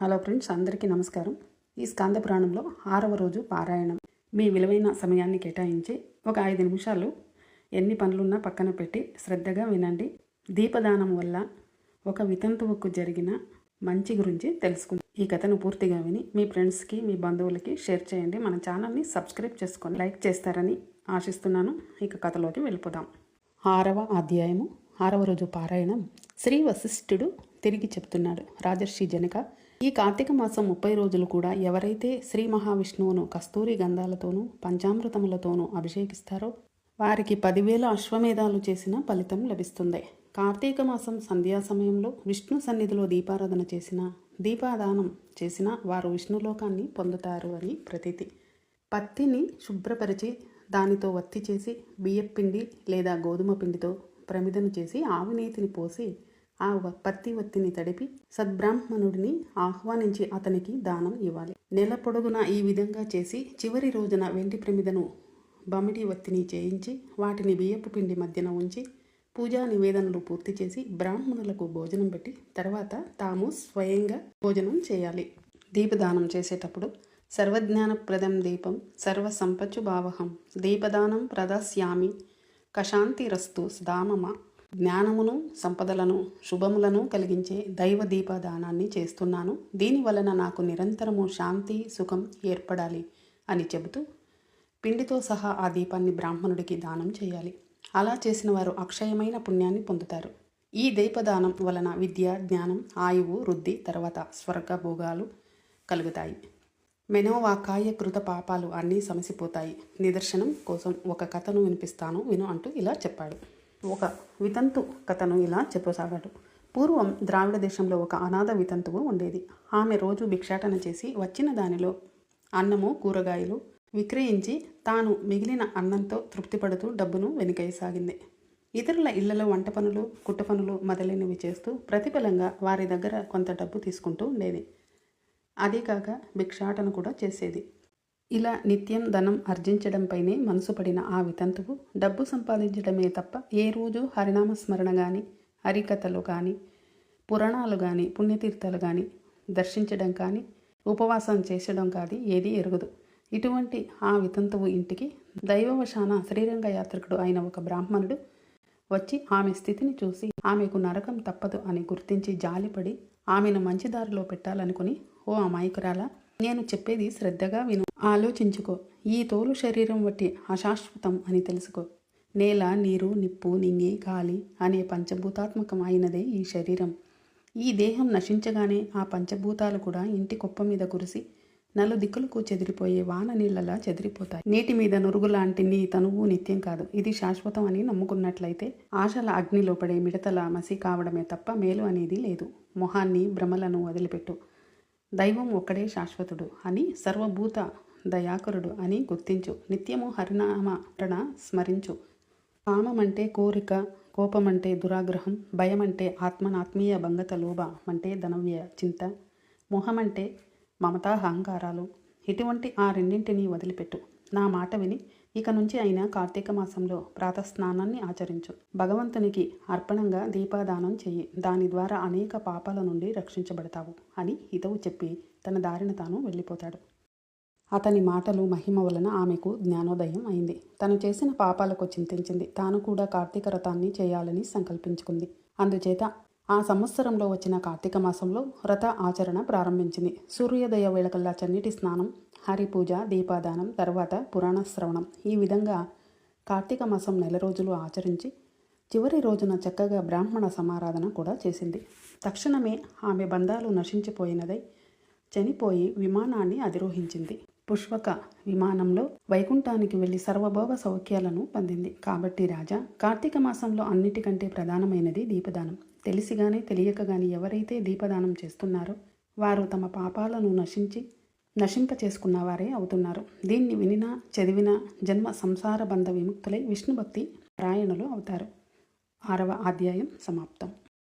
Hello friends అందరికీ నమస్కారం. ఈ స్కాంద పురాణంలో ఆరవ రోజు పారాయణం. మీ విలువైన సమయాన్ని కేటాయించి ఒక ఐదు నిమిషాలు ఎన్ని పనులున్నా పక్కన పెట్టి శ్రద్ధగా వినండి. దీపదానం వల్ల ఒక వితంతువుకు జరిగిన మంచి గురించి తెలుసుకుంది. ఈ కథను పూర్తిగా విని మీ ఫ్రెండ్స్కి మీ బంధువులకి షేర్ చేయండి. మన ఛానల్ని సబ్స్క్రైబ్ చేసుకొని లైక్ చేస్తారని ఆశిస్తున్నాను. ఇక కథలోకి వెళ్ళిపోదాం. ఆరవ అధ్యాయము ఆరవ రోజు పారాయణం శ్రీ వశిష్ఠుడు తిరిగి చెప్తున్నాడు. రాజర్షి జనక ఈ కార్తీక మాసం ముప్పై రోజులు కూడా ఎవరైతే శ్రీ మహావిష్ణువును కస్తూరి గంధాలతోనూ పంచామృతములతోనూ అభిషేకిస్తారో వారికి పదివేల అశ్వమేధాలు చేసిన ఫలితం లభిస్తుంది. కార్తీక మాసం సంధ్యా సమయంలో విష్ణు సన్నిధిలో దీపారాధన చేసిన దీపాదానం చేసిన వారు విష్ణులోకాన్ని పొందుతారు అని ప్రతీతి. పత్తిని శుభ్రపరిచి దానితో వత్తి చేసి బియ్యపిండి లేదా గోధుమ పిండితో ప్రమిదను చేసి ఆవునేతిని పోసి ఆ పత్తి వత్తిని తడిపి సద్బ్రాహ్మణుడిని ఆహ్వానించి అతనికి దానం ఇవ్వాలి. నెల పొడుగున ఈ విధంగా చేసి చివరి రోజున వెండి ప్రమిదను బమిడి వత్తిని చేయించి వాటిని బియ్యపు పిండి మధ్యన ఉంచి పూజా నివేదనలు పూర్తి చేసి బ్రాహ్మణులకు భోజనం పెట్టి తర్వాత తాము స్వయంగా భోజనం చేయాలి. దీపదానం చేసేటప్పుడు సర్వజ్ఞానప్రదం దీపం సర్వ సంపచ్చు భావహం దీపదానం ప్రదాస్యామి కశాంతిరస్తు దామమ జ్ఞానమును సంపదలను శుభములను కలిగించే దైవ దీపదానాన్ని చేస్తున్నాను. దీని వలన నాకు నిరంతరము శాంతి సుఖం ఏర్పడాలి అని చెబుతూ పిండితో సహా ఆ దీపాన్ని బ్రాహ్మణుడికి దానం చేయాలి. అలా చేసిన వారు అక్షయమైన పుణ్యాన్ని పొందుతారు. ఈ దీపదానం వలన విద్య జ్ఞానం ఆయువు వృద్ధి తర్వాత స్వర్గ భోగాలు కలుగుతాయి. మెనోవాకాయ కృత పాపాలు అన్నీ సమసిపోతాయి. నిదర్శనం కోసం ఒక కథను వినిపిస్తాను. విను అంటూ ఇలా చెప్పాడు. ఒక వితంతు కథను ఇలా చెప్పసాగాడు. పూర్వం ద్రావిడ దేశంలో ఒక అనాథ వితంతువు ఉండేది. ఆమె రోజు భిక్షాటన చేసి వచ్చిన దానిలో అన్నము కూరగాయలు విక్రయించి తాను మిగిలిన అన్నంతో తృప్తిపడుతూ డబ్బును వెనుకయ్యసాగింది. ఇతరుల ఇళ్ళలో వంట పనులు కుట్ట పనులు మొదలైనవి చేస్తూ ప్రతిఫలంగా వారి దగ్గర కొంత డబ్బు తీసుకుంటూ ఉండేది. అదే కాక భిక్షాటన కూడా చేసేది. ఇలా నిత్యం ధనం ఆర్జించడంపైనే మనసు పడిన ఆ వితంతువు డబ్బు సంపాదించడమే తప్ప ఏ రోజు హరినామ స్మరణ కానీ హరికథలు కానీ పురాణాలు కానీ పుణ్యతీర్థాలు కానీ దర్శించడం కానీ ఉపవాసం చేసడం కాదు ఏది ఎరగదు. ఇటువంటి ఆ వితంతువు ఇంటికి దైవవశాన శ్రీరంగ యాత్రికుడు అయిన ఒక బ్రాహ్మణుడు వచ్చి ఆమె స్థితిని చూసి ఆమెకు నరకం తప్పదు అని గుర్తించి జాలిపడి ఆమెను మంచి దారిలో పెట్టాలనుకుని ఓ అమాయకురాలా నేను చెప్పేది శ్రద్ధగా విను. ఆలోచించుకో. ఈ తోలు శరీరం వట్టి అశాశ్వతం అని తెలుసుకో. నేల నీరు నిప్పు నింగి గాలి అనే పంచభూతాత్మకం అయినదే ఈ శరీరం. ఈ దేహం నశించగానే ఆ పంచభూతాలు కూడా ఇంటి కుప్ప మీద కురిసి నలు దిక్కులకు చెదిరిపోయే వాన నీళ్ళలా చెదిరిపోతాయి. నీటి మీద నురుగు లాంటి నీ తనువు నిత్యం కాదు. ఇది శాశ్వతం అని నమ్ముకున్నట్లయితే ఆశల అగ్నిలో పడే మిడతల మసి కావడమే తప్ప మేలు అనేది లేదు. మొహాన్ని భ్రమలను వదిలిపెట్టు. దైవం ఒక్కడే శాశ్వతుడు అని సర్వభూత దయాకరుడు అని గుర్తించు. నిత్యము హరినామటన స్మరించు. కామమంటే కోరిక కోపమంటే దురాగ్రహం భయమంటే ఆత్మనాత్మీయ భంగత లోభ అంటే ధనవ్య చింత మొహమంటే మమతాహంకారాలు ఇటువంటి ఆ రెండింటినీ వదిలిపెట్టు. నా మాట విని ఇక నుంచి అయినా కార్తీక మాసంలో ప్రాతస్నానాన్ని ఆచరించు. భగవంతునికి అర్పణంగా దీపాదానం చెయ్యి. దాని ద్వారా అనేక పాపాల నుండి రక్షించబడతావు అని హితవు చెప్పి తన దారిన తాను వెళ్ళిపోతాడు. అతని మాటలు మహిమ వలన ఆమెకు జ్ఞానోదయం అయింది. తను చేసిన పాపాలకు చింతించింది. తాను కూడా కార్తీక వ్రతాన్ని చేయాలని సంకల్పించుకుంది. అందుచేత ఆ సంవత్సరంలో వచ్చిన కార్తీక మాసంలో వ్రత ఆచరణ ప్రారంభించింది. సూర్యోదయ వేళకల్లా చన్నీటి స్నానం హరి పూజ దీపాదానం తర్వాత పురాణ శ్రవణం ఈ విధంగా కార్తీక మాసం నెల రోజులు ఆచరించి చివరి రోజున చక్కగా బ్రాహ్మణ సమారాధన కూడా చేసింది. తక్షణమే ఆమె బంధాలు నశించిపోయినదై చనిపోయి విమానాన్ని అధిరోహించింది. పుష్పక విమానంలో వైకుంఠానికి వెళ్ళి సర్వభోగ సౌఖ్యాలను పొందింది. కాబట్టి రాజా కార్తీక మాసంలో అన్నిటికంటే ప్రధానమైనది దీపదానం. తెలిసి కానీ తెలియక కానీ ఎవరైతే దీపదానం చేస్తున్నారో వారు తమ పాపాలను నశించి నశింప చేసుకున్న వారే అవుతున్నారు. దీన్ని వినినా చదివినా జన్మ సంసార బంధ విముక్తులై విష్ణుభక్తి రాయణులు అవుతారు. ఆరవ అధ్యాయం సమాప్తం.